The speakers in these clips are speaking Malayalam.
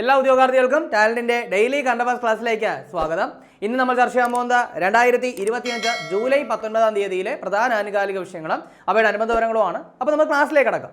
എല്ലാ ഉദ്യോഗാർത്ഥികൾക്കും ടാലന്റിന്റെ ഡെയിലി കണ്ടപാസ് ക്ലാസ്സിലേക്ക് സ്വാഗതം. ഇന്ന് നമ്മൾ ചർച്ച ചെയ്യാൻ പോകുന്നത് രണ്ടായിരത്തി ഇരുപത്തിയഞ്ച് ജൂലൈ പത്തൊൻപതാം തീയതിയിലെ പ്രധാന ആനുകാലിക വിഷയങ്ങളും അവയുടെ അനുബന്ധ വിവരങ്ങളുമാണ്. അപ്പോൾ നമ്മൾ ക്ലാസ്സിലേക്ക് കടക്കാം.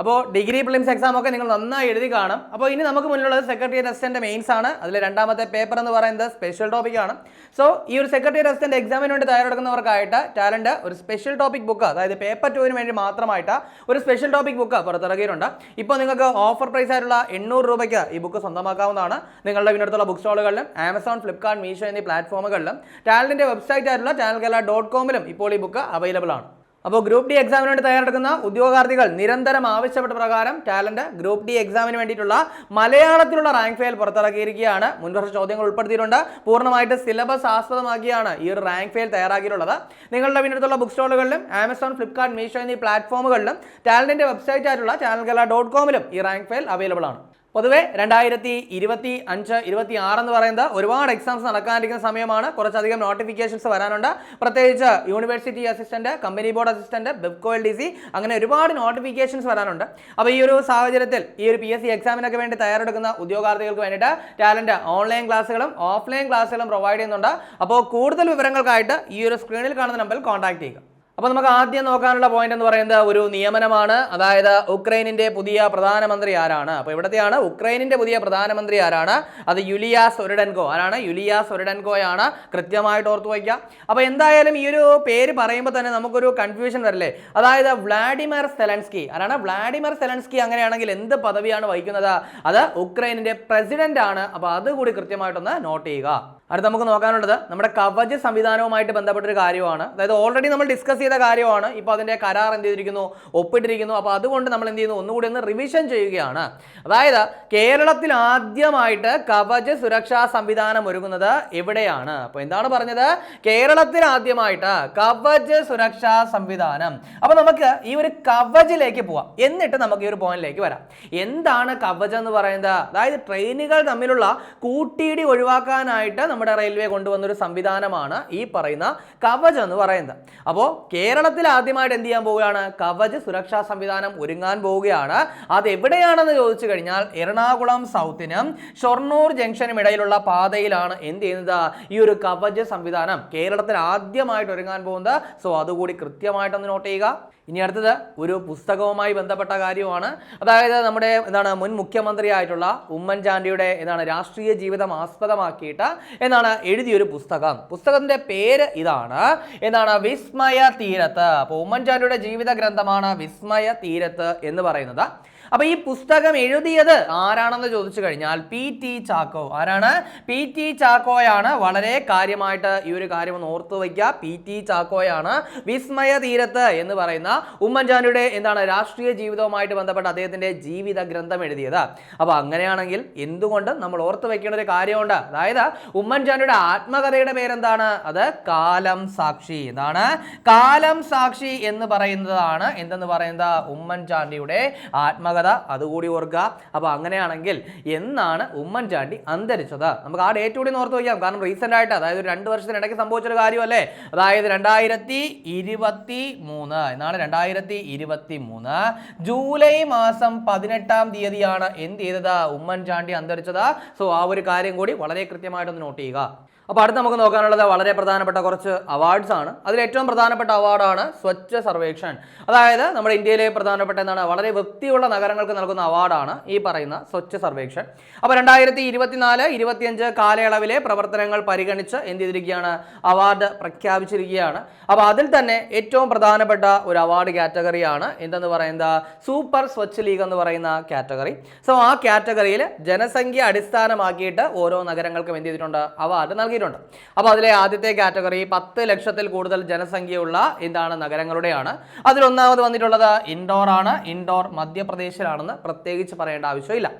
അപ്പോൾ ഡിഗ്രി പ്രിലിംസ് എക്സാം ഒക്കെ നിങ്ങൾ നന്നായി എഴുതി കാണും. അപ്പോൾ ഇനി നമുക്ക് മുന്നിലുള്ളത് സെക്രട്ടറി അസിസ്റ്റന്റ് മെയിൻസ് ആണ്. അതിൽ രണ്ടാമത്തെ പേപ്പർ എന്ന് പറയുന്നത് സ്പെഷ്യൽ ടോപ്പിക് ആണ്. സോ ഈ ഒരു സെക്രട്ടറി അസിസ്റ്റന്റ് എക്സാമിന് വേണ്ടി തയ്യാറെടുക്കുന്നവർക്കായിട്ട് ടാലന്റ് ഒരു സ്പെഷ്യൽ ടോപ്പിക് ബുക്ക് അതായത് പേപ്പർ ടുവിന് വേണ്ടി മാത്രമായിട്ട് ഒരു സ്പെഷ്യൽ ടോപ്പിക് ബുക്ക് പുറത്തിറക്കിയിട്ടുണ്ട്. ഇപ്പോൾ നിങ്ങൾക്ക് ഓഫർ പ്രൈസ് ആയിട്ടുള്ള എണ്ണൂറ് രൂപയ്ക്ക് ഈ ബുക്ക് സ്വന്തമാക്കാവുന്നതാണ്. നിങ്ങളുടെ പിന്നടുത്തുള്ള ബുക്ക് സ്റ്റോളുകളിലും ആമസോൺ ഫ്ലിപ്കാർട്ട് മീഷോ എന്നീ പ്ലാറ്റ്ഫോമുകളിലും ടാലന്റിന്റെ വെബ്സൈറ്റ് ആയിട്ടുള്ള ടാലൻ കേരള ഡോട്ട് കോമിലും ഇപ്പോൾ ഈ ബുക്ക് അവൈലബിൾ ആണ്. അപ്പോൾ ഗ്രൂപ്പ് ഡി എക്സാമിന് വേണ്ടി തയ്യാറെടുക്കുന്ന ഉദ്യോഗാർത്ഥികൾ നിരന്തരം ആവശ്യപ്പെട്ട പ്രകാരം ടാലന്റ് ഗ്രൂപ്പ് ഡി എക്സാമിന് വേണ്ടിയിട്ടുള്ള മലയാളത്തിലുള്ള റാങ്ക് ഫയൽ പുറത്തിറക്കിയിരിക്കുകയാണ്. മുൻവർഷ ചോദ്യങ്ങൾ ഉൾപ്പെടുത്തിയിട്ടുണ്ട്. പൂർണമായിട്ട് സിലബസ് ആസ്പദമാക്കിയാണ് ഈ ഒരു റാങ്ക് ഫയൽ തയ്യാറാക്കിയിട്ടുള്ളത്. നിങ്ങളുടെ വീടിനടുത്തുള്ള ബുക്ക് സ്റ്റോളുകളിലും ആമസോൺ ഫ്ലിപ്കാർട്ട് മീഷോ എന്നീ പ്ലാറ്റ്ഫോമുകളിലും ടാലന്റിന്റെ വെബ്സൈറ്റ് ആയിട്ടുള്ള ചാനൽ ഡോട്ട് കോമിലും ഈ റാങ്ക് ഫയൽ അവൈലബിൾ ആണ്. പൊതുവെ രണ്ടായിരത്തി ഇരുപത്തി അഞ്ച് ഇരുപത്തി ആറ് എന്ന് പറയുന്നത് ഒരുപാട് എക്സാംസ് നടക്കാനിരിക്കുന്ന സമയമാണ്. കുറച്ചധികം നോട്ടിഫിക്കേഷൻസ് വരാനുണ്ട്. പ്രത്യേകിച്ച് university assistant company board assistant Bevco L D C അങ്ങനെ ഒരുപാട് നോട്ടിഫിക്കേഷൻസ് വരാനുണ്ട്. അപ്പോൾ ഈ ഒരു സാഹചര്യത്തിൽ ഈ ഒരു പി എസ് സി എക്സാമിനൊക്കെ വേണ്ടി തയ്യാറെടുക്കുന്ന ഉദ്യോഗാർത്ഥികൾക്ക് വേണ്ടിയിട്ട് ടാലന്റ് ഓൺലൈൻ ക്ലാസ്സുകളും ഓഫ്ലൈൻ ക്ലാസ്സുകളും പ്രൊവൈഡ് ചെയ്യുന്നുണ്ട്. അപ്പോൾ കൂടുതൽ വിവരങ്ങൾക്കായിട്ട് ഈ ഒരു സ്ക്രീനിൽ കാണുന്ന നമ്പറിൽ കോൺടാക്ട് ചെയ്യുക. അപ്പോൾ നമുക്ക് ആദ്യം നോക്കാനുള്ള പോയിന്റ് എന്ന് പറയുന്നത് ഒരു നിയമനമാണ്. അതായത് ഉക്രൈനിന്റെ പുതിയ പ്രധാനമന്ത്രി ആരാണ്? അപ്പോൾ ഇവിടത്തെയാണ് ഉക്രൈനിന്റെ പുതിയ പ്രധാനമന്ത്രി ആരാണ്? അത് യുലിയ സൊരിഡൻകോ ആരാണ്? യുലിയ സൊരിഡൻകോയാണ് കൃത്യമായിട്ട് ഓർത്തു വയ്ക്കുക. അപ്പോൾ എന്തായാലും ഈ ഒരു പേര് പറയുമ്പോൾ തന്നെ നമുക്കൊരു കൺഫ്യൂഷൻ വരില്ലേ? അതായത് വ്ളാഡിമിർ സെലൻസ്കി. ആരാണ്? വ്ളാഡിമിർ സെലൻസ്കി അങ്ങനെയാണെങ്കിൽ എന്ത് പദവിയാണ് വഹിക്കുന്നത്? അത് ഉക്രൈനിന്റെ പ്രസിഡന്റ് ആണ്. അപ്പോൾ അതുകൂടി കൃത്യമായിട്ടൊന്ന് നോട്ട് ചെയ്യുക. അടുത്ത നമുക്ക് നോക്കാനുള്ളത് നമ്മുടെ കവച സംവിധാനവുമായിട്ട് ബന്ധപ്പെട്ട ഒരു കാര്യമാണ്. അതായത് ഓൾറെഡി നമ്മൾ ഡിസ്കസ് ചെയ്ത കാര്യമാണ്. ഇപ്പോൾ അതിന്റെ കരാർ എന്ത് ചെയ്തിരിക്കുന്നു? ഒപ്പിട്ടിരിക്കുന്നു. അപ്പോൾ അതുകൊണ്ട് നമ്മൾ എന്ത് ചെയ്യുന്നു? ഒന്നുകൂടി ഒന്ന് റിവിഷൻ ചെയ്യുകയാണ്. അതായത് കേരളത്തിൽ ആദ്യമായിട്ട് കവച സുരക്ഷാ സംവിധാനം ഒരുങ്ങുന്നത് എവിടെയാണ്? അപ്പോൾ എന്താണ് പറഞ്ഞത്? കേരളത്തിൽ ആദ്യമായിട്ട് കവച സുരക്ഷാ സംവിധാനം. അപ്പോൾ നമുക്ക് ഈ ഒരു കവചിലേക്ക് പോവാം. എന്നിട്ട് നമുക്ക് ഈ ഒരു പോയിന്റിലേക്ക് വരാം. എന്താണ് കവചം എന്ന് പറയുന്നത്? അതായത് ട്രെയിനുകൾ തമ്മിലുള്ള കൂട്ടിയിടി ഒഴിവാക്കാനായിട്ട് നമ്മുടെ റെയിൽവേ കൊണ്ടുവന്ന ഒരു സംവിധാനമാണ് ഈ പറയുന്ന കവച് എന്ന് പറയുന്നത്. അപ്പോൾ കേരളത്തിൽ ആദ്യമായിട്ട് എന്ത് ചെയ്യാൻ പോവുകയാണ്? കവച് സുരക്ഷാ സംവിധാനം ഒരുങ്ങാൻ പോവുകയാണ്. അത് എവിടെയാണെന്ന് ചോദിച്ചു കഴിഞ്ഞാൽ എറണാകുളം സൗത്തിനും ഷൊർണൂർ ജംഗ്ഷനും ഇടയിലുള്ള പാതയിലാണ് എന്ത് ചെയ്യുന്നത്? ഈ ഒരു കവച് സംവിധാനം കേരളത്തിൽ ആദ്യമായിട്ട് ഒരുങ്ങാൻ പോകുന്നത്. സോ അതുകൂടി കൃത്യമായിട്ടൊന്ന് നോട്ട് ചെയ്യുക. ഇനി അടുത്തത് ഒരു പുസ്തകവുമായി ബന്ധപ്പെട്ട കാര്യമാണ്. അതായത് നമ്മുടെ എന്താണ് മുൻ മുഖ്യമന്ത്രിയായിട്ടുള്ള ഉമ്മൻചാണ്ടിയുടെ എന്താണ് രാഷ്ട്രീയ ജീവിതം ആസ്പദമാക്കിയിട്ട് എന്താണ് എഴുതിയൊരു പുസ്തകം. പുസ്തകത്തിന്റെ പേര് ഇതാണ്. എന്താണ് വിസ്മയ തീരത്ത്. അപ്പോൾ ഉമ്മൻചാണ്ടിയുടെ ജീവിത ഗ്രന്ഥമാണ് വിസ്മയ തീരത്ത് എന്ന് പറയുന്നത്. അപ്പൊ ഈ പുസ്തകം എഴുതിയത് ആരാണെന്ന് ചോദിച്ചു കഴിഞ്ഞാൽ പി ടി ചാക്കോ. ആരാണ്? പി ടി ചാക്കോയാണ്. വളരെ കാര്യമായിട്ട് ഈ ഒരു കാര്യം ഒന്ന് ഓർത്തു വയ്ക്കുക. പി ടി ചാക്കോയാണ് വിസ്മയ തീരത്ത് എന്ന് പറയുന്ന ഉമ്മൻചാണ്ടിയുടെ എന്താണ് രാഷ്ട്രീയ ജീവിതവുമായിട്ട് ബന്ധപ്പെട്ട അദ്ദേഹത്തിന്റെ ജീവിത ഗ്രന്ഥം എഴുതിയത്. അപ്പൊ അങ്ങനെയാണെങ്കിൽ എന്തുകൊണ്ട് നമ്മൾ ഓർത്തു വെക്കേണ്ട ഒരു കാര്യമുണ്ട്? അതായത് ഉമ്മൻചാണ്ടിയുടെ ആത്മകഥയുടെ പേരെന്താണ്? അത് കാലം സാക്ഷി. എന്താണ്? കാലം സാക്ഷി എന്ന് പറയുന്നതാണ് എന്തെന്ന് പറയുന്നത്? ഉമ്മൻചാണ്ടിയുടെ ആത്മകഥ അതുകൂടി ഓർക്കുക. അപ്പോൾ അങ്ങനെയാണെങ്കിൽ എന്നാണ് ഉമ്മൻചാണ്ടി അന്തരിച്ചത്? നമുക്ക് ആ ഡേറ്റ് കൂടി ഓർത്ത് വയ്ക്കാം. കാരണം റീസെന്റ് ആയിട്ട് അതായത് ഒരു രണ്ട് വർഷത്തിനിടയ്ക്ക് സംഭവിച്ചൊരു കാര്യമല്ലേ? അതായത് രണ്ടായിരത്തി ഇരുപത്തി മൂന്ന്. എന്നാണ് രണ്ടായിരത്തി ഇരുപത്തി മൂന്ന്. ജൂലൈ മാസം പതിനെട്ടാം തീയതിയാണ് എന്ത് ചെയ്തത്? ഉമ്മൻചാണ്ടി അന്തരിച്ചത്. സോ ആ ഒരു കാര്യം കൂടി വളരെ കൃത്യമായിട്ടൊന്ന് നോട്ട് ചെയ്യുക. അപ്പോൾ അടുത്ത് നമുക്ക് നോക്കാനുള്ളത് വളരെ പ്രധാനപ്പെട്ട കുറച്ച് അവാർഡ്സ് ആണ്. അതിൽ ഏറ്റവും പ്രധാനപ്പെട്ട അവാർഡാണ് സ്വച്ഛ സർവേക്ഷൻ. അതായത് നമ്മുടെ ഇന്ത്യയിലെ പ്രധാനപ്പെട്ട എന്താണ്? വളരെ വൃത്തിയുള്ള നഗരങ്ങൾക്ക് നൽകുന്ന അവാർഡാണ് ഈ പറയുന്ന സ്വച്ഛ സർവേക്ഷൻ. അപ്പോൾ രണ്ടായിരത്തി ഇരുപത്തിനാല് ഇരുപത്തിയഞ്ച് കാലയളവിലെ പ്രവർത്തനങ്ങൾ പരിഗണിച്ച് എന്ത് ചെയ്തിരിക്കുകയാണ്? അവാർഡ് പ്രഖ്യാപിച്ചിരിക്കുകയാണ്. അപ്പോൾ അതിൽ തന്നെ ഏറ്റവും പ്രധാനപ്പെട്ട ഒരു അവാർഡ് കാറ്റഗറിയാണ് എന്തെന്ന് പറയുന്നത്? സൂപ്പർ സ്വച്ഛ് ലീഗ് എന്ന് പറയുന്ന കാറ്റഗറി സോ ആ കാറ്റഗറിയിൽ ജനസംഖ്യ അടിസ്ഥാനമാക്കിയിട്ട് ഓരോ നഗരങ്ങൾക്കും എന്ത് ചെയ്തിട്ടുണ്ട്? അവാർഡ് നൽകിയിട്ടുണ്ട് അപ്പോൾ അതിലെ ആദ്യത്തെ കാറ്റഗറി പത്ത് ലക്ഷത്തിൽ കൂടുതൽ ജനസംഖ്യയുള്ള എന്താണ് നഗരങ്ങളുടെയാണ്. അതിലൊന്നാമത് വന്നിട്ടുള്ളത് ഇൻഡോർ ആണ്. ഇൻഡോർ മധ്യപ്രദേശിലാണെന്ന് പ്രത്യേകിച്ച് പറയേണ്ട ആവശ്യമില്ല.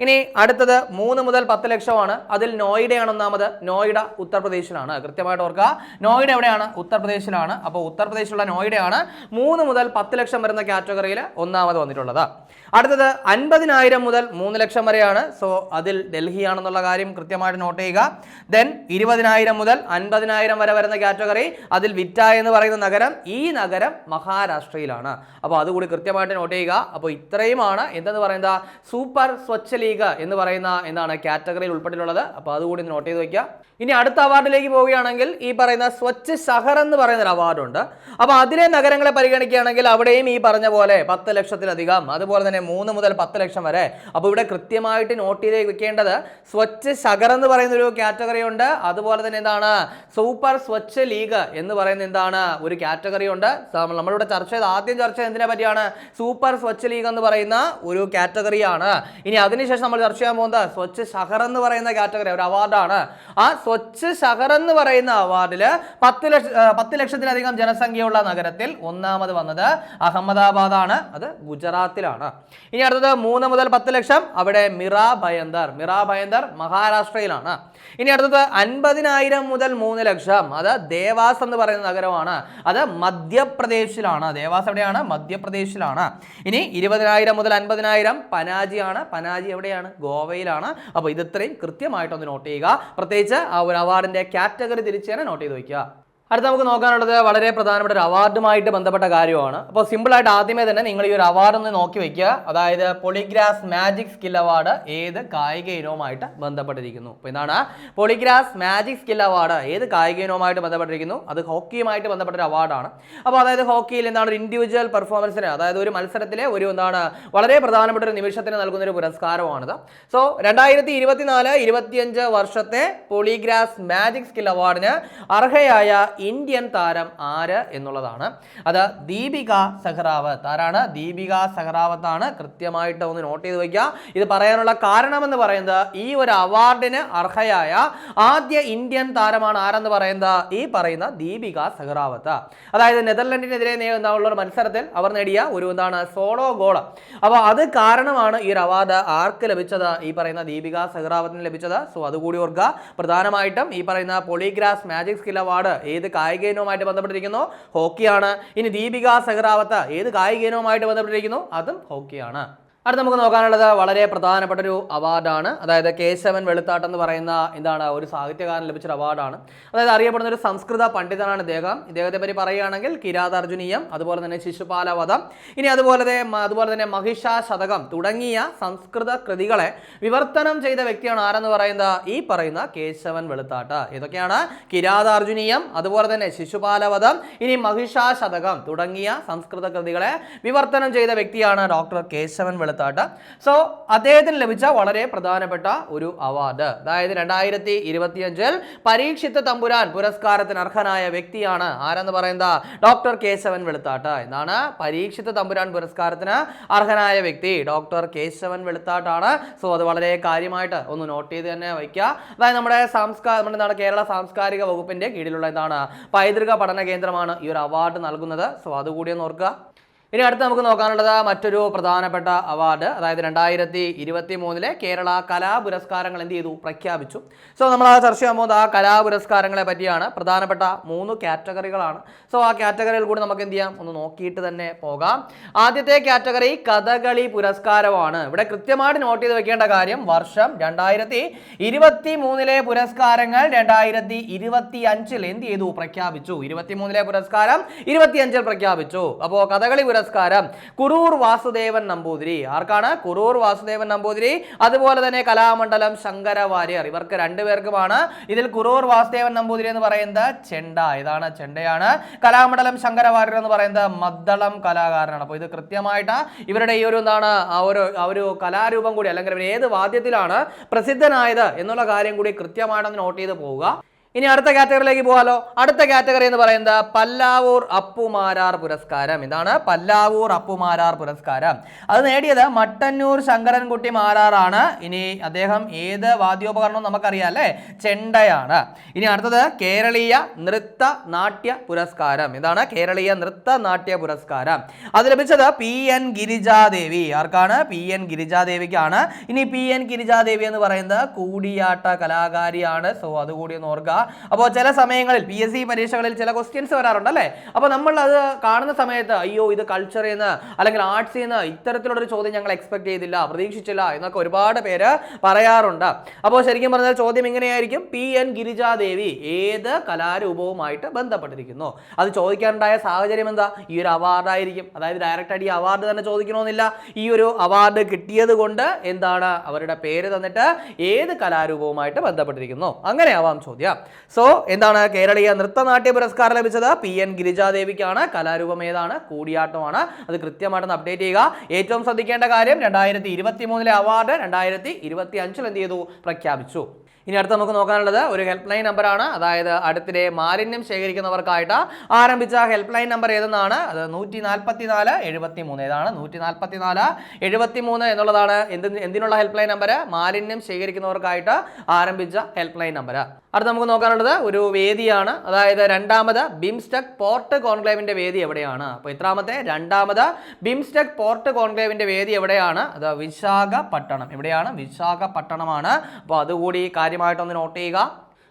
ഇനി അടുത്തത് മൂന്ന് മുതൽ പത്ത് ലക്ഷമാണ്. അതിൽ നോയിഡയാണ് ഒന്നാമത് നോയിഡ ഉത്തർപ്രദേശിലാണ്. കൃത്യമായിട്ട് ഓർക്കുക. നോയിഡ എവിടെയാണ്? ഉത്തർപ്രദേശിലാണ്. അപ്പോൾ ഉത്തർപ്രദേശിലുള്ള നോയിഡയാണ് മൂന്ന് മുതൽ പത്ത് ലക്ഷം വരുന്ന കാറ്റഗറിയിൽ ഒന്നാമത് വന്നിട്ടുള്ളത്. അടുത്തത് അൻപതിനായിരം മുതൽ മൂന്ന് ലക്ഷം വരെയാണ്. സോ അതിൽ ഡൽഹിയാണെന്നുള്ള കാര്യം കൃത്യമായിട്ട് നോട്ട് ചെയ്യുക. ദെൻ ഇരുപതിനായിരം മുതൽ അൻപതിനായിരം വരെ വരുന്ന കാറ്റഗറി അതിൽ വിറ്റ എന്ന് പറയുന്ന നഗരം ഈ നഗരം മഹാരാഷ്ട്രയിലാണ്. അപ്പോൾ അതുകൂടി കൃത്യമായിട്ട് നോട്ട് ചെയ്യുക. അപ്പോൾ ഇത്രയുമാണ്. എന്തെന്ന് പറയുന്നത്? സൂപ്പർ സ്വച്ഛ ലീഗ് എന്ന് പറയുന്ന എന്താണ് കാറ്റഗറിയിൽ ഉൾപ്പെട്ടിട്ടുള്ളത്. അപ്പോൾ അതുകൂടി നോട്ട് ചെയ്ത് വയ്ക്കുക ഇനി അടുത്ത അവാർഡിലേക്ക് പോവുകയാണെങ്കിൽ ഈ പറയുന്ന സ്വച്ഛ് ഷഹർ എന്ന് പറയുന്ന ഒരു അവാർഡുണ്ട്. അപ്പോൾ അതിലെ നഗരങ്ങളെ പരിഗണിക്കുകയാണെങ്കിൽ അവിടെയും ഈ പറഞ്ഞ പോലെ പത്ത് ലക്ഷത്തിലധികം അതുപോലെ തന്നെ മൂന്ന് മുതൽ പത്ത് ലക്ഷം വരെ. അപ്പോൾ ഇവിടെ കൃത്യമായിട്ട് നോട്ട് ചെയ്ത് വെക്കേണ്ടത് സ്വച്ഛ് ഷഹർ എന്ന് പറയുന്ന ഒരു കാറ്റഗറി ഉണ്ട്. അതുപോലെ തന്നെ എന്താണ്? സൂപ്പർ സ്വച്ഛ് ലീഗ് എന്ന് പറയുന്ന എന്താണ്? ഒരു കാറ്റഗറി ഉണ്ട്. നമ്മളിവിടെ ചർച്ച ചെയ്ത് ആദ്യം ചർച്ച ചെയ്ത് എന്തിനെ പറ്റിയാണ്? സൂപ്പർ സ്വച്ഛ് ലീഗ് എന്ന് പറയുന്ന ഒരു കാറ്റഗറിയാണ് ഇനി അതിനുശേഷം നമ്മൾ ചർച്ച ചെയ്യാൻ പോകുന്നത് സ്വച്ഛ് ഷഹർ എന്ന് പറയുന്ന കാറ്റഗറി ഒരു അവാർഡാണ്. ആ സ്വച്ഛ് ഷഹർ എന്ന് പറയുന്ന അവാർഡിൽ പത്ത് ലക്ഷ പത്ത് ലക്ഷത്തിലധികം ജനസംഖ്യയുള്ള നഗരത്തിൽ ഒന്നാമത് വന്നത് അഹമ്മദാബാദ് ആണ് അത് ഗുജറാത്തിലാണ്. ഇനി അടുത്തത് മൂന്ന് മുതൽ പത്ത് ലക്ഷം അവിടെ മിറ ഭയന്തർ മിറ ഭയന്തർ മഹാരാഷ്ട്രയിലാണ്. ഇനി അടുത്തത് അൻപതിനായിരം മുതൽ മൂന്ന് ലക്ഷം അത് ദേവാസ് എന്ന് പറയുന്ന നഗരമാണ്. അത് മധ്യപ്രദേശിലാണ്. ദേവാസ് എവിടെയാണ്? മധ്യപ്രദേശിലാണ്. ഇനി ഇരുപതിനായിരം മുതൽ അൻപതിനായിരം പനാജിയാണ്. പനാജി എവിടെയാണ്? ഗോവയിലാണ്. അപ്പോൾ ഇത് ഇത്രയും കൃത്യമായിട്ടൊന്ന് നോട്ട് ചെയ്യുക. പ്രത്യേകിച്ച് ആ ഒരു അവാർഡിന്റെ കാറ്റഗറി തിരിച്ച് തന്നെ നോട്ട് ചെയ്ത് വയ്ക്കുക. അടുത്ത നമുക്ക് നോക്കാനുള്ളത് വളരെ പ്രധാനപ്പെട്ട ഒരു അവാർഡുമായിട്ട് ബന്ധപ്പെട്ട കാര്യമാണ്. അപ്പോൾ സിമ്പിളായിട്ട് ആദ്യമേ തന്നെ നിങ്ങൾ ഈ ഒരു അവാർഡ് ഒന്ന് നോക്കി വെക്കുക. അതായത് പൊളിഗ്രാസ് മാജിക് സ്കിൽ അവാർഡ് ഏത് കായിക ഇനവുമായിട്ട് ബന്ധപ്പെട്ടിരിക്കുന്നു? അപ്പോൾ ഇതാണ് പൊളിഗ്രാസ് മാജിക് സ്കിൽ അവാർഡ് ഏത് കായിക ഇനവുമായിട്ട് ബന്ധപ്പെട്ടിരിക്കുന്നു? അത് ഹോക്കിയുമായിട്ട് ബന്ധപ്പെട്ട ഒരു അവാർഡാണ് അപ്പോൾ അതായത് ഹോക്കിയിൽ എന്താണ് ഒരു ഇൻഡിവിജ്വൽ പെർഫോമൻസിന് അതായത് ഒരു മത്സരത്തിലെ ഒരു എന്താണ് വളരെ പ്രധാനപ്പെട്ട ഒരു നിമിഷത്തിന് നൽകുന്ന ഒരു പുരസ്കാരമാണിത്. സോ രണ്ടായിരത്തി ഇരുപത്തിനാല് ഇരുപത്തിയഞ്ച് വർഷത്തെ പൊളിഗ്രാസ് മാജിക് സ്കിൽ അവാർഡിന് അർഹയായ ഇന്ത്യൻ താരം ആര് എന്നുള്ളതാണ്. അത് ദീപിക സഹ്റാവത്ത്. ആരാണ്? ദീപിക സഹ്റാവത്ത് ആണ് കൃത്യമായിട്ട് ഒന്ന് നോട്ട് ചെയ്ത് വയ്ക്കുക ഇത് പറയാനുള്ള കാരണമെന്ന് പറയുന്നത് ഈ ഒരു അവാർഡിന് അർഹയായ ആദ്യ ഇന്ത്യൻ താരമാണ് ആരെന്ന് പറയുന്നത്? ഈ പറയുന്ന ദീപിക സഹ്റാവത്ത്. അതായത് നെതർലൻഡിനെതിരെ ഉള്ള ഒരു മത്സരത്തിൽ അവർ നേടിയ ഒരു എന്താണ്? സോളോ ഗോൾ അപ്പോൾ അത് കാരണമാണ് ഈ ഒരു അവാർഡ് ആർക്ക് ലഭിച്ചത്? ഈ പറയുന്ന ദീപിക സഹ്റാവത്തിന് ലഭിച്ചത്. സോ അതുകൂടി ഓർക്കുക. പ്രധാനമായിട്ടും ഈ പറയുന്ന പോളിഗ്രാസ് മാജിക് സ്കിൽ അവാർഡ് ഏത് കായിക ഇനവുമായിട്ട് ബന്ധപ്പെട്ടിരിക്കുന്നു. ഹോക്കിയാണ്. ഇനി ദീപിക സഹറാവത്ത് ഏത് കായിക ഇനവുമായിട്ട് ബന്ധപ്പെട്ടിരിക്കുന്നു? അതും ഹോക്കിയാണ്. അടുത്ത നമുക്ക് നോക്കാനുള്ളത് വളരെ പ്രധാനപ്പെട്ട ഒരു അവാർഡാണ്. അതായത് കേശവൻ വെളുത്താട്ട് എന്ന് പറയുന്ന എന്താണ് ഒരു സാഹിത്യകാരൻ ലഭിച്ചൊരു അവാർഡാണ്. അതായത് അറിയപ്പെടുന്ന ഒരു സംസ്കൃത പണ്ഡിതനാണ് ഇദ്ദേഹം. ഇദ്ദേഹത്തെ പറ്റി പറയുകയാണെങ്കിൽ കിരാതാർജുനീയം അതുപോലെ തന്നെ ശിശുപാലവധം ഇനി അതുപോലെ അതുപോലെ തന്നെ മഹിഷാ ശതകം തുടങ്ങിയ സംസ്കൃത കൃതികളെ വിവർത്തനം ചെയ്ത വ്യക്തിയാണ് ആരെന്ന് പറയുന്നത് ഈ പറയുന്ന കേശവൻ വെളുത്താട്ട്. ഇതൊക്കെയാണ് കിരാതാർജുനീയം അതുപോലെ തന്നെ ശിശുപാലവധം ഇനി മഹിഷാ ശതകം തുടങ്ങിയ സംസ്കൃത കൃതികളെ വിവർത്തനം ചെയ്ത വ്യക്തിയാണ് ഡോക്ടർ കേശവൻ വെളുത്താട്ട് സോ അദ്ദേഹത്തിന് ലഭിച്ച വളരെ പ്രധാനപ്പെട്ട ഒരു അവാർഡ് അതായത് രണ്ടായിരത്തി ഇരുപത്തിയഞ്ചിൽ പരീക്ഷിത്ത തമ്പുരാൻ പുരസ്കാരത്തിന് അർഹനായ വ്യക്തിയാണ്. ആരെന്ന് പറയുന്നത്? ഡോക്ടർ കേശവൻ വെളുത്താട്ട്. എന്നാണ് പരീക്ഷിത്ത തമ്പുരാൻ പുരസ്കാരത്തിന് അർഹനായ വ്യക്തി ഡോക്ടർ കേശവൻ വെളുത്താട്ടാണ്. സോ അത് വളരെ കാര്യമായിട്ട് ഒന്ന് നോട്ട് ചെയ്ത് തന്നെ വയ്ക്കുക. അതായത് നമ്മുടെ സാംസ്കാര നമ്മുടെ എന്താണ് കേരള സാംസ്കാരിക വകുപ്പിന്റെ കീഴിലുള്ള എന്താണ്? പൈതൃക പഠന കേന്ദ്രമാണ് ഈ ഒരു അവാർഡ് നൽകുന്നത്. സോ അതുകൂടി ഒന്ന് ഓർക്കുക. ഇനി അടുത്ത് നമുക്ക് നോക്കാനുള്ളത് മറ്റൊരു പ്രധാനപ്പെട്ട അവാർഡ് അതായത് രണ്ടായിരത്തി ഇരുപത്തി മൂന്നിലെ കേരള കലാ പുരസ്കാരങ്ങൾ എന്ത് ചെയ്തു? പ്രഖ്യാപിച്ചു. സോ നമ്മൾ ആ ചർച്ച ചെയ്യാൻ പോകുന്നത് ആ കലാ പുരസ്കാരങ്ങളെ പറ്റിയാണ്. പ്രധാനപ്പെട്ട മൂന്ന് കാറ്റഗറികളാണ്. സോ ആ കാറ്റഗറിയിൽ കൂടി നമുക്ക് എന്ത് ചെയ്യാം? ഒന്ന് നോക്കിയിട്ട് തന്നെ പോകാം. ആദ്യത്തെ കാറ്റഗറി കഥകളി പുരസ്കാരമാണ്. ഇവിടെ കൃത്യമായിട്ട് നോട്ട് ചെയ്ത് വെക്കേണ്ട കാര്യം വർഷം രണ്ടായിരത്തി ഇരുപത്തി മൂന്നിലെ പുരസ്കാരങ്ങൾ രണ്ടായിരത്തി ഇരുപത്തി അഞ്ചിൽ എന്ത് ചെയ്തു? പ്രഖ്യാപിച്ചു. ഇരുപത്തി മൂന്നിലെ പുരസ്കാരം ഇരുപത്തി അഞ്ചിൽ പ്രഖ്യാപിച്ചു. അപ്പോൾ കഥകളി കുറൂർ വാസുദേവൻ നമ്പൂതിരി. ആർക്കാണ്? കുറൂർ വാസുദേവൻ നമ്പൂതിരി. അതുപോലെ തന്നെ കലാമണ്ഡലം ശങ്കര വാര്യർ ഇവർക്ക് രണ്ടുപേർക്കുമാണ് ഇതിൽ കുറൂർ വാസുദേവൻ നമ്പൂതിരി എന്ന് പറയുന്നത് ചെണ്ട. ഇതാണ് ചെണ്ടയാണ്. കലാമണ്ഡലം ശങ്കര വാര്യർ എന്ന് പറയുന്നത് മദ്ദളം കലാകാരനാണ്. അപ്പോൾ ഇത് കൃത്യമായിട്ട് ഇവരുടെ ഈ ഒരു എന്താണ് ആ ഒരു കലാരൂപം കൂടി അല്ലെങ്കിൽ ഏത് വാദ്യത്തിലാണ് പ്രസിദ്ധനായത് എന്നുള്ള കാര്യം കൂടി കൃത്യമായിട്ട് നോട്ട് ചെയ്ത് പോവുക. ഇനി അടുത്ത കാറ്റഗറിയിലേക്ക് പോകാലോ അടുത്ത കാറ്റഗറി എന്ന് പറയുന്നത് പല്ലാവൂർ അപ്പുമാരാർ പുരസ്കാരം. ഇതാണ് പല്ലാവൂർ അപ്പുമാരാർ പുരസ്കാരം. അത് നേടിയത് മട്ടന്നൂർ ശങ്കരൻകുട്ടി മാരാറാണ് ഇനി അദ്ദേഹം ഏത് വാദ്യോപകരണം നമുക്കറിയാം അല്ലേ? ചെണ്ടയാണ്. ഇനി അടുത്തത് കേരളീയ നൃത്ത നാട്യ പുരസ്കാരം. ഇതാണ് കേരളീയ നൃത്ത നാട്യ പുരസ്കാരം. അത് ലഭിച്ചത് പി എൻ ഗിരിജാദേവി. ആർക്കാണ്? പി എൻ ഗിരിജാദേവിക്കാണ്. ഇനി പി എൻ ഗിരിജാദേവി എന്ന് പറയുന്നത് കൂടിയാട്ട കലാകാരിയാണ്. സോ അതുകൂടി ഒന്ന് ഓർക്കുക. അപ്പോൾ ചില സമയങ്ങളിൽ പി എസ് സി പരീക്ഷകളിൽ ചില ക്വസ്റ്റ്യൻസ് വരാറുണ്ട് അല്ലേ? അപ്പോൾ നമ്മൾ അത് കാണുന്ന സമയത്ത് അയ്യോ ഇത് കൾച്ചറിൽ നിന്ന് അല്ലെങ്കിൽ ആർട്സിൽ നിന്ന് ഇത്തരത്തിലുള്ളൊരു ചോദ്യം ഞങ്ങൾ എക്സ്പെക്ട് ചെയ്തില്ല പ്രതീക്ഷിച്ചില്ല എന്നൊക്കെ ഒരുപാട് പേര് പറയാറുണ്ട്. അപ്പോൾ ശരിക്കും പറഞ്ഞാൽ ചോദ്യം ഇങ്ങനെയായിരിക്കും. പി എൻ ഗിരിജാദേവി ഏത് കലാരൂപവുമായിട്ട് ബന്ധപ്പെട്ടിരിക്കുന്നു? അത് ചോദിക്കാനുണ്ടായ സാഹചര്യം എന്താ? ഈ ഒരു അവാർഡായിരിക്കും അതായത് ഡയറക്റ്റ് ആയിട്ട് ഈ അവാർഡ് തന്നെ ചോദിക്കണമെന്നില്ല. ഈ ഒരു അവാർഡ് കിട്ടിയത് കൊണ്ട് എന്താണ് അവരുടെ പേര് തന്നിട്ട് ഏത് കലാരൂപവുമായിട്ട് ബന്ധപ്പെട്ടിരിക്കുന്നു? അങ്ങനെ ആവാം ചോദ്യം. സോ എന്താണ് കേരളീയ നൃത്തനാട്യ പുരസ്കാരം ലഭിച്ചത്? പി എൻ ഗിരിജാദേവിക്കാണ്. കലാരൂപം ഏതാണ്? കൂടിയാട്ടമാണ്. അത് കൃത്യമായിട്ടൊന്ന് അപ്ഡേറ്റ് ചെയ്യുക. ഏറ്റവും ശ്രദ്ധിക്കേണ്ട കാര്യം രണ്ടായിരത്തി ഇരുപത്തി മൂന്നിലെ അവാർഡ് രണ്ടായിരത്തി ഇരുപത്തി അഞ്ചിൽ എന്ത് ചെയ്തു? പ്രഖ്യാപിച്ചു. ഇനി അടുത്ത് നമുക്ക് നോക്കാനുള്ളത് ഒരു ഹെൽപ്പ് ലൈൻ നമ്പറാണ് അതായത് അടുത്തിടെ മാലിന്യം ശേഖരിക്കുന്നവർക്കായിട്ട് ആരംഭിച്ച ഹെൽപ്പ് ലൈൻ നമ്പർ ഏതെന്നാണ്? അത് നൂറ്റി നാൽപ്പത്തി നാല് എഴുപത്തി മൂന്ന് ഏതാണ്? നൂറ്റി നാൽപ്പത്തി നാല് എഴുപത്തി മൂന്ന് എന്നുള്ളതാണ് എന്ത് എന്തിനുള്ള ഹെൽപ്പ് ലൈൻ നമ്പർ മാലിന്യം ശേഖരിക്കുന്നവർക്കായിട്ട് ആരംഭിച്ച ഹെൽപ്പ് ലൈൻ നമ്പർ അടുത്ത് നമുക്ക് നോക്കാനുള്ളത് ഒരു വേദിയാണ്. അതായത് രണ്ടാമത് ബിംസ്റ്റെക് പോർട്ട് കോൺക്ലേവിന്റെ വേദി എവിടെയാണ്? അപ്പോൾ ഇത്രാമത്തെ രണ്ടാമത് ബിംസ്റ്റെക് പോർട്ട് കോൺക്ലേവിന്റെ വേദി എവിടെയാണ്? അത് വിശാഖപട്ടണം. എവിടെയാണ്? വിശാഖപട്ടണമാണ്. അപ്പോൾ അതുകൂടി കാര്യമായിട്ടൊന്ന് നോട്ട് ചെയ്യുക.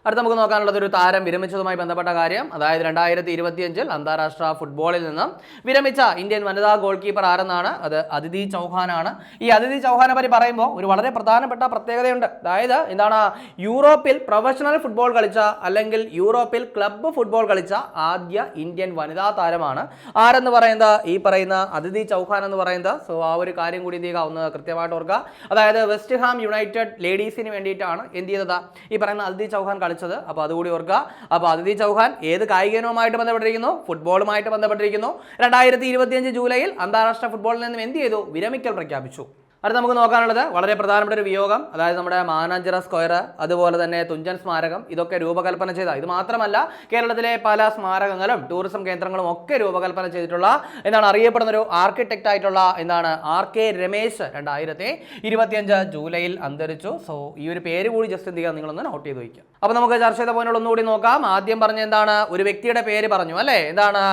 അടുത്ത നമുക്ക് നോക്കാനുള്ളത് ഒരു താരം വിരമിച്ചതുമായി ബന്ധപ്പെട്ട കാര്യം. അതായത് രണ്ടായിരത്തി ഇരുപത്തിയഞ്ചിൽ അന്താരാഷ്ട്ര ഫുട്ബോളിൽ നിന്നും വിരമിച്ച ഇന്ത്യൻ വനിതാ ഗോൾ കീപ്പർ ആരെന്നാണ്? അത് അതിഥി ചൗഹാനാണ്. ഈ അതിഥി ചൗഹാനെ പറ്റി പറയുമ്പോൾ ഒരു വളരെ പ്രധാനപ്പെട്ട പ്രത്യേകതയുണ്ട്. അതായത് എന്താണ്? യൂറോപ്പിൽ പ്രൊഫഷണൽ ഫുട്ബോൾ കളിച്ച അല്ലെങ്കിൽ യൂറോപ്പിൽ ക്ലബ്ബ് ഫുട്ബോൾ കളിച്ച ആദ്യ ഇന്ത്യൻ വനിതാ താരമാണ്. ആരെന്ന് പറയുന്നത്? ഈ പറയുന്ന അതിഥി ചൗഹാൻ എന്ന് പറയുന്നത്. സോ ആ ഒരു കാര്യം കൂടി എന്ത് ചെയ്യുക ഒന്ന് കൃത്യമായിട്ട് ഓർക്കുക. അതായത് വെസ്റ്റ് ഹാം യുണൈറ്റഡ് ലേഡീസിന് വേണ്ടിയിട്ടാണ് എന്ത് ചെയ്തത്? ഈ പറയുന്ന അതിഥി ചൗഹാൻ കളിച്ചത് അപ്പോൾ അതുകൂടി ഓർക്കുക. അപ്പോൾ അതിഥി ചൗഹാൻ ഏത് കായിക ഇനവുമായിട്ട് ബന്ധപ്പെട്ടിരിക്കുന്നു? ഫുട്ബോളുമായിട്ട് ബന്ധപ്പെട്ടിരിക്കുന്നു. രണ്ടായിരത്തി ഇരുപത്തിയഞ്ച് ജൂലൈയിൽ അന്താരാഷ്ട്ര ഫുട്ബോളിൽ നിന്നും എന്ത് ചെയ്തു? വിരമിക്കൽ പ്രഖ്യാപിച്ചു. അടുത്ത നമുക്ക് നോക്കാനുള്ളത് വളരെ പ്രധാനപ്പെട്ട ഒരു വിയോഗം അതായത് നമ്മുടെ മാനാഞ്ചിറ സ്ക്വയർ അതുപോലെ തന്നെ തുഞ്ചൻ സ്മാരകം ഇതൊക്കെ രൂപകൽപ്പന ചെയ്ത ഇത് മാത്രമല്ല കേരളത്തിലെ പല സ്മാരകങ്ങളും ടൂറിസം കേന്ദ്രങ്ങളും ഒക്കെ രൂപകൽപ്പന ചെയ്തിട്ടുള്ള എന്താണ് അറിയപ്പെടുന്ന ഒരു ആർക്കിടെക്റ്റ് ആയിട്ടുള്ള എന്താണ് ആർ കെ രമേശ് രണ്ടായിരത്തി ഇരുപത്തിയഞ്ച് ജൂലൈയിൽ അന്തരിച്ചു. സോ ഈ ഒരു പേര് കൂടി ജസ്റ്റ് എന്ത് ചെയ്യുക നിങ്ങളൊന്ന് നോട്ട് ചെയ്ത് വയ്ക്കുക. അപ്പോൾ നമുക്ക് ചർച്ച ചെയ്ത പോയിന്റുകൾ ഒന്നുകൂടി നോക്കാം. ആദ്യം പറഞ്ഞ എന്താണ് ഒരു വ്യക്തിയുടെ പേര് പറഞ്ഞു അല്ലേ? എന്താണ്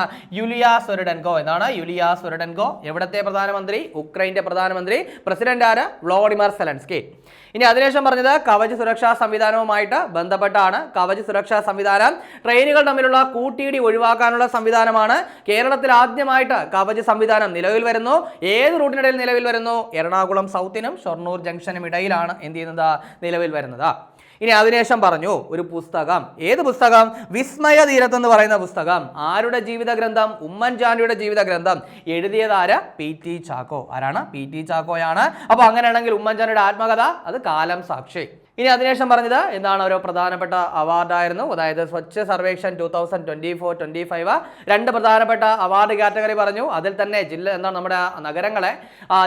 യുലിയ സ്വരഡൻകോ എന്താണ് യുലിയ സ്വരഡൻകോ? എവിടത്തെ പ്രധാനമന്ത്രി? ഉക്രൈന്റെ പ്രധാനമന്ത്രി പ്രസിഡന്റ് ആര്? Volodymyr Zelensky. ഇനി അതിനുശേഷം പറഞ്ഞത് കവച് സുരക്ഷാ സംവിധാനവുമായിട്ട് ബന്ധപ്പെട്ടാണ്. കവച് സുരക്ഷാ സംവിധാനം ട്രെയിനുകൾ തമ്മിലുള്ള കൂട്ടിയിടി ഒഴിവാക്കാനുള്ള സംവിധാനമാണ്. കേരളത്തിൽ ആദ്യമായിട്ട് കവച് സംവിധാനം നിലവിൽ വരുന്നു. ഏത് റൂട്ടിനിടയിൽ നിലവിൽ വരുന്നു? എറണാകുളം സൗത്തിനും ഷൊർണൂർ ജംഗ്ഷനും ഇടയിലാണ് എന്ത് ചെയ്യുന്നത്? നിലവിൽ വരുന്നത്. ഇനി അതിനുശേഷം പറഞ്ഞു ഒരു പുസ്തകം. ഏത് പുസ്തകം? വിസ്മയ തീരത്ത് എന്ന് പറയുന്ന പുസ്തകം. ആരുടെ ജീവിത ഗ്രന്ഥം ഉമ്മൻചാണ്ടിയുടെ ജീവിത ഗ്രന്ഥം എഴുതിയത് എഴുതിയതാര് പി ടി ചാക്കോ. ആരാണ്? പി ടി ചാക്കോയാണ്. അപ്പോൾ അങ്ങനെയാണെങ്കിൽ ഉമ്മൻചാണ്ടിയുടെ ആത്മകഥ അത് കാലം സാക്ഷി. ഇനി അതിനുശേഷം പറഞ്ഞത് എന്താണ് ഒരു പ്രധാനപ്പെട്ട അവാർഡായിരുന്നു. അതായത് Swachh Survekshan two thousand twenty four twenty five രണ്ട് പ്രധാനപ്പെട്ട അവാർഡ് കാറ്റഗറി പറഞ്ഞു. അതിൽ തന്നെ ജില്ല എന്താണ് നമ്മുടെ നഗരങ്ങളെ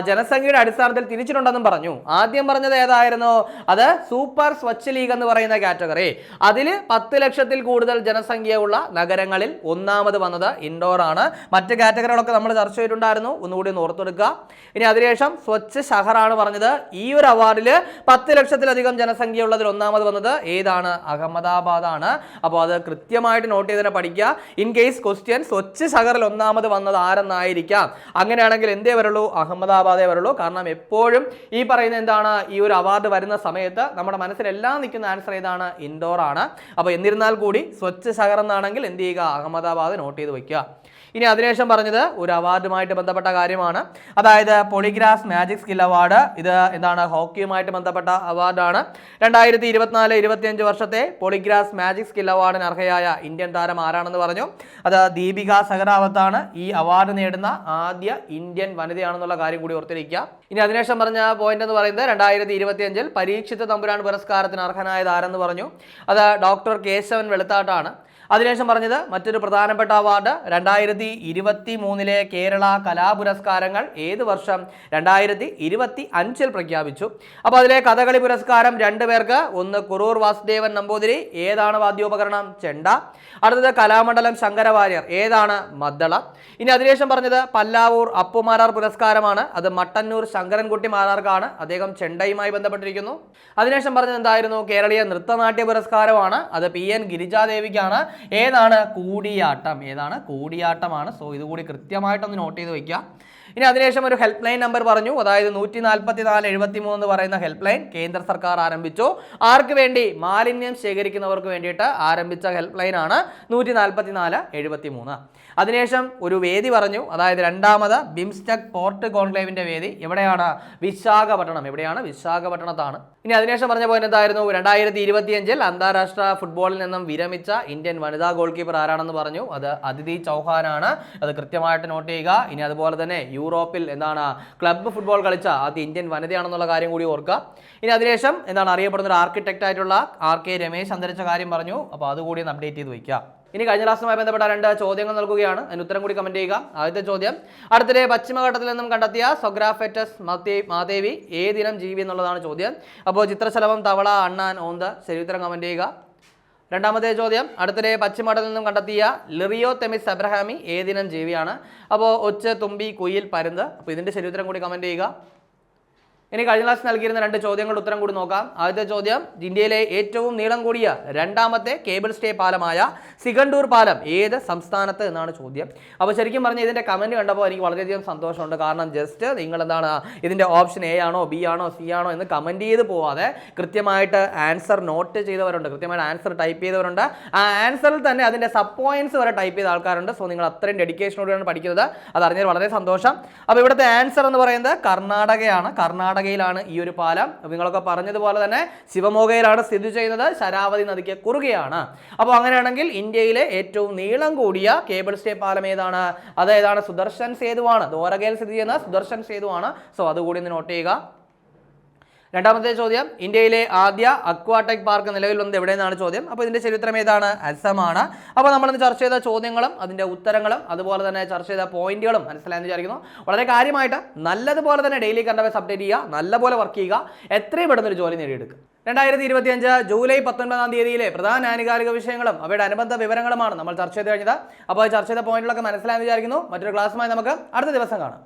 ജനസംഖ്യയുടെ അടിസ്ഥാനത്തിൽ തിരിച്ചിട്ടുണ്ടെന്നും പറഞ്ഞു. ആദ്യം പറഞ്ഞത് ഏതായിരുന്നു? അത് സൂപ്പർ സ്വച്ഛ ലീഗ് എന്ന് പറയുന്ന കാറ്റഗറി. അതിൽ പത്ത് ലക്ഷത്തിൽ കൂടുതൽ ജനസംഖ്യയുള്ള നഗരങ്ങളിൽ ഒന്നാമത് വന്നത് ഇൻഡോർ ആണ്. മറ്റ് കാറ്റഗറികളൊക്കെ നമ്മൾ ചർച്ച ചെയ്തിട്ടുണ്ടായിരുന്നു. ഒന്നുകൂടി ഒന്ന് ഓർത്തെടുക്കുക. ഇനി അതിനുശേഷം സ്വച്ഛ ഷഹറാണ് പറഞ്ഞത്. ഈ ഒരു അവാർഡിൽ പത്ത് ലക്ഷത്തിലധികം ജനസംഖ്യയുള്ളതിൽ ഒന്നാമത് വന്നത് ഏതാണ്? അഹമ്മദാബാദാണ്. അപ്പോൾ അത് കൃത്യമായിട്ട് നോട്ട് ചെയ്ത് തന്നെ പഠിക്കുക. ഇൻ കേസ് ക്വസ്റ്റ്യൻ സ്വച്ച് സഹറിൽ ഒന്നാമത് വന്നത് ആരെന്നായിരിക്കാം. അങ്ങനെയാണെങ്കിൽ എന്തേ വരുള്ളൂ? അഹമ്മദാബാദേ വരുള്ളൂ. കാരണം എപ്പോഴും ഈ പറയുന്ന എന്താണ്? ഈ ഒരു അവാർഡ് വരുന്ന സമയത്ത് നമ്മുടെ മനസ്സിലെല്ലാം നിൽക്കുന്ന ആൻസർ ഏതാണ്? ഇൻഡോർ ആണ്. അപ്പോൾ എന്നിരുന്നാൽ കൂടി സ്വച്ഛ് സഹർ എന്നാണെങ്കിൽ എന്ത് ചെയ്യുക? അഹമ്മദാബാദ് നോട്ട് ചെയ്ത് വയ്ക്കുക. ഇനി അതിനുശേഷം പറഞ്ഞത് ഒരു അവാർഡുമായിട്ട് ബന്ധപ്പെട്ട കാര്യമാണ്. അതായത് പോളിഗ്രാസ് മാജിക് സ്കിൽ അവാർഡ് ഇത് എന്താണ്? ഹോക്കിയുമായിട്ട് ബന്ധപ്പെട്ട അവാർഡാണ്. രണ്ടായിരത്തി ഇരുപത്തിനാല് ഇരുപത്തിയഞ്ച് വർഷത്തെ പോളിഗ്രാസ് മാജിക് സ്കിൽ അവാർഡിന് അർഹയായ ഇന്ത്യൻ താരം ആരാണെന്ന് പറഞ്ഞു. അത് ദീപിക സഹറാവത്താണ്. ഈ അവാർഡ് നേടുന്ന ആദ്യ ഇന്ത്യൻ വനിതയാണെന്നുള്ള കാര്യം കൂടി ഓർത്തിരിക്കുക. ഇനി അതിനുശേഷം പറഞ്ഞ പോയിന്റ് എന്ന് പറയുന്നത് രണ്ടായിരത്തി ഇരുപത്തിയഞ്ചിൽ പരീക്ഷിത തമ്പുരാൻ പുരസ്കാരത്തിന് അർഹനായത് ആരെന്ന് പറഞ്ഞു. അത് ഡോക്ടർ കേശവൻ വെളുത്താട്ടാണ്. അതിനുശേഷം പറഞ്ഞത് മറ്റൊരു പ്രധാനപ്പെട്ട അവാർഡ്. രണ്ടായിരത്തി ഇരുപത്തി മൂന്നിലെ കേരള കലാപുരസ്കാരങ്ങൾ ഏത് വർഷം? രണ്ടായിരത്തി ഇരുപത്തി അഞ്ചിൽ പ്രഖ്യാപിച്ചു. അപ്പോൾ അതിലെ കഥകളി പുരസ്കാരം രണ്ടു പേർക്ക്. ഒന്ന് കുറൂർ വാസുദേവൻ നമ്പൂതിരി ഏതാണ് വാദ്യോപകരണം? ചെണ്ട. അടുത്തത് കലാമണ്ഡലം ശങ്കരവാര്യർ ഏതാണ് മദ്ദള? ഇനി അതിനുശേഷം പറഞ്ഞത് പല്ലാവൂർ അപ്പുമാരാർ പുരസ്കാരമാണ്. അത് മട്ടന്നൂർ ശങ്കരൻകുട്ടി മാരാർക്കാണ്. അദ്ദേഹം ചെണ്ടയുമായി ബന്ധപ്പെട്ടിരിക്കുന്നു. അതിനുശേഷം പറഞ്ഞത് എന്തായിരുന്നു? കേരളീയ നൃത്തനാട്യ പുരസ്കാരമാണ്. അത് പി എൻ ഗിരിജാദേവിക്കാണ്. ഏതാണ്? കൂടിയാട്ടം. ഏതാണ്? കൂടിയാട്ടമാണ്. സോ ഇതുകൂടി കൃത്യമായിട്ടൊന്ന് നോട്ട് ചെയ്ത് വയ്ക്കുക. ഇനി അതിനുശേഷം ഒരു ഹെൽപ്പ് ലൈൻ നമ്പർ പറഞ്ഞു. അതായത് നൂറ്റി നാൽപ്പത്തി നാല് എഴുപത്തി മൂന്ന് എന്ന് പറയുന്ന ഹെൽപ്പ് ലൈൻ കേന്ദ്ര സർക്കാർ ആരംഭിച്ചു. ആർക്ക് വേണ്ടി? മാലിന്യം ശേഖരിക്കുന്നവർക്ക് വേണ്ടിയിട്ട് ആരംഭിച്ച ഹെൽപ്പ് ലൈൻ ആണ് നൂറ്റി നാൽപ്പത്തി നാല് എഴുപത്തി മൂന്ന് അതിനുശേഷം ഒരു വേദി പറഞ്ഞു. അതായത് രണ്ടാമത് ബിംസ്റ്റെക് പോർട്ട് കോൺക്ലേവിന്റെ വേദി. എവിടെയാണ്? വിശാഖപട്ടണം. എവിടെയാണ്? വിശാഖപട്ടണത്താണ്. ഇനി അതിനുശേഷം പറഞ്ഞ പോയിന്റ് എന്തായിരുന്നു? രണ്ടായിരത്തി ഇരുപത്തിയഞ്ചിൽ അന്താരാഷ്ട്ര ഫുട്ബോളിൽ നിന്നും വിരമിച്ച ഇന്ത്യൻ വനിതാ ഗോൾ കീപ്പർ ആരാണെന്ന് പറഞ്ഞു. അത് അതിഥി ചൗഹാനാണ്. അത് കൃത്യമായിട്ട് നോട്ട് ചെയ്യുക. ഇനി അതുപോലെ തന്നെ യൂറോപ്പിൽ എന്താണ്? ക്ലബ്ബ് ഫുട്ബോൾ കളിച്ച അത് ഇന്ത്യൻ വനിതയാണെന്നുള്ള കാര്യം കൂടി ഓർക്കുക. ഇനി അതിനുശേഷം എന്താണ്? അറിയപ്പെടുന്ന ഒരു ആർക്കിടെക്റ്റ് ആയിട്ടുള്ള ആർ കെ രമേശ് അന്തരിച്ച കാര്യം പറഞ്ഞു. അപ്പോൾ അതുകൂടി ഒന്ന് അപ്ഡേറ്റ് ചെയ്ത് വയ്ക്കുക. ഇനി കഴിഞ്ഞ ക്ലാസ്സുമായി ബന്ധപ്പെട്ട രണ്ട് ചോദ്യങ്ങൾ നൽകുകയാണ്. അതിന് ഉത്തരം കൂടി കമന്റ് ചെയ്യുക. ആദ്യത്തെ ചോദ്യം അടുത്തിടെ പശ്ചിമഘട്ടത്തിൽ നിന്നും കണ്ടെത്തിയ സൊഗ്രാഫെറ്റസ് മാതേവി ഏതിനം ജീവി എന്നുള്ളതാണ് ചോദ്യം. അപ്പോൾ ചിത്രശലഭം തവള അണ്ണാൻ ഓന്ത് ശരി ഉത്തരം കമന്റ് ചെയ്യുക. രണ്ടാമത്തെ ചോദ്യം അടുത്തിടെ പശ്ചിമഘട്ടത്തിൽ നിന്നും കണ്ടെത്തിയ ലിറിയോ തെമിസ് അബ്രഹാമി ഏതിനം ജീവിയാണ്? അപ്പോൾ ഒച്ച തുമ്പി കുയിൽ പരുന്ത്. അപ്പോൾ ഇതിന്റെ ശരി ഉത്തരം കൂടി കമന്റ് ചെയ്യുക. ഇനി കഴിഞ്ഞ ക്ലാസ് നൽകിയിരുന്ന രണ്ട് ചോദ്യങ്ങളുടെ ഉത്തരം കൂടി നോക്കാം. ആദ്യത്തെ ചോദ്യം ഇന്ത്യയിലെ ഏറ്റവും നീളം കൂടിയ രണ്ടാമത്തെ കേബിൾ സ്റ്റേ പാലമായ സിഗണ്ടൂർ പാലം ഏത് സംസ്ഥാനത്ത് എന്നാണ് ചോദ്യം. അപ്പോൾ ശരിക്കും പറഞ്ഞാൽ ഇതിന്റെ കമന്റ് കണ്ടപ്പോൾ എനിക്ക് വളരെയധികം സന്തോഷമുണ്ട്. കാരണം ജസ്റ്റ് നിങ്ങൾ എന്താണ് ഇതിന്റെ ഓപ്ഷൻ എ ആണോ ബി ആണോ സി ആണോ എന്ന് കമന്റ് ചെയ്ത് പോവാതെ കൃത്യമായിട്ട് ആൻസർ നോട്ട് ചെയ്തവരുണ്ട്. കൃത്യമായിട്ട് ആൻസർ ടൈപ്പ് ചെയ്തവരുണ്ട്. ആ ആൻസറിൽ തന്നെ അതിന്റെ സബ് പോയിന്റ്സ് വരെ ടൈപ്പ് ചെയ്ത ആൾക്കാരുണ്ട്. സോ നിങ്ങൾ അത്രയും ഡെഡിക്കേഷനോടെയാണ് പഠിക്കുന്നത്. അത് അറിഞ്ഞാൽ വളരെ സന്തോഷം. അപ്പോൾ ഇവിടുത്തെ ആൻസർ എന്ന് പറയുന്നത് കർണാടകയാണ്. കർണാടകയിലാണ് ഈ ഒരു പാലം. നിങ്ങളൊക്കെ പറഞ്ഞതുപോലെ തന്നെ ശിവമോഗയിലാണ് സ്ഥിതി ചെയ്യുന്നത്. ശരാവതി നദിക്ക് കുറുകയാണ്. അപ്പോൾ അങ്ങനെയാണെങ്കിൽ ഇന്ത്യയിലെ ഏറ്റവും നീളം കൂടിയ കേബിൾ സ്റ്റേ പാലം ഏതാണ്? അത് ഏതാണ്? സുദർശൻ സേതുവാണ്. ദ്വാരകയിൽ സ്ഥിതി ചെയ്യുന്ന സുദർശൻ സേതുവാണ്. സോ അതുകൂടി ഒന്ന് നോട്ട് ചെയ്യുക. രണ്ടാമത്തെ ചോദ്യം ഇന്ത്യയിലെ ആദ്യ അക്വാടെക് പാർക്ക് നിലവിൽ വന്നത് എവിടെയെന്നാണ് ചോദ്യം. അപ്പോൾ ഇതിന്റെ ചരിത്രം ഏതാണ്? അസമാണ് അപ്പോൾ നമ്മളിന്ന് ചർച്ച ചെയ്ത ചോദ്യങ്ങളും അതിന്റെ ഉത്തരങ്ങളും അതുപോലെ തന്നെ ചർച്ച ചെയ്ത പോയിന്റുകളും മനസ്സിലായെന്ന് വിചാരിക്കുന്നു. വളരെ കാര്യമായിട്ട് നല്ലതുപോലെ തന്നെ ഡെയിലി കണ്ടവേസ് അപ്ഡേറ്റ് ചെയ്യുക നല്ലപോലെ വർക്ക് ചെയ്യുക എത്രയും പെട്ടെന്ന് ഒരു ജോലി നേടിയെടുക്കുക. രണ്ടായിരത്തി ഇരുപത്തിയഞ്ച് ജൂലൈ പത്തൊൻപതാം തീയതിയിലെ പ്രധാന ആനുകാലിക വിഷയങ്ങളും അവയുടെ അനുബന്ധ വിവരങ്ങളുമാണ് നമ്മൾ ചർച്ച ചെയ്ത് കഴിഞ്ഞത്. അപ്പോൾ ചർച്ച ചെയ്ത പോയിന്റുകളൊക്കെ മനസ്സിലായെന്ന് വിചാരിക്കുന്നു. മറ്റൊരു ക്ലാസ്സുമായി നമുക്ക് അടുത്ത ദിവസം കാണാം.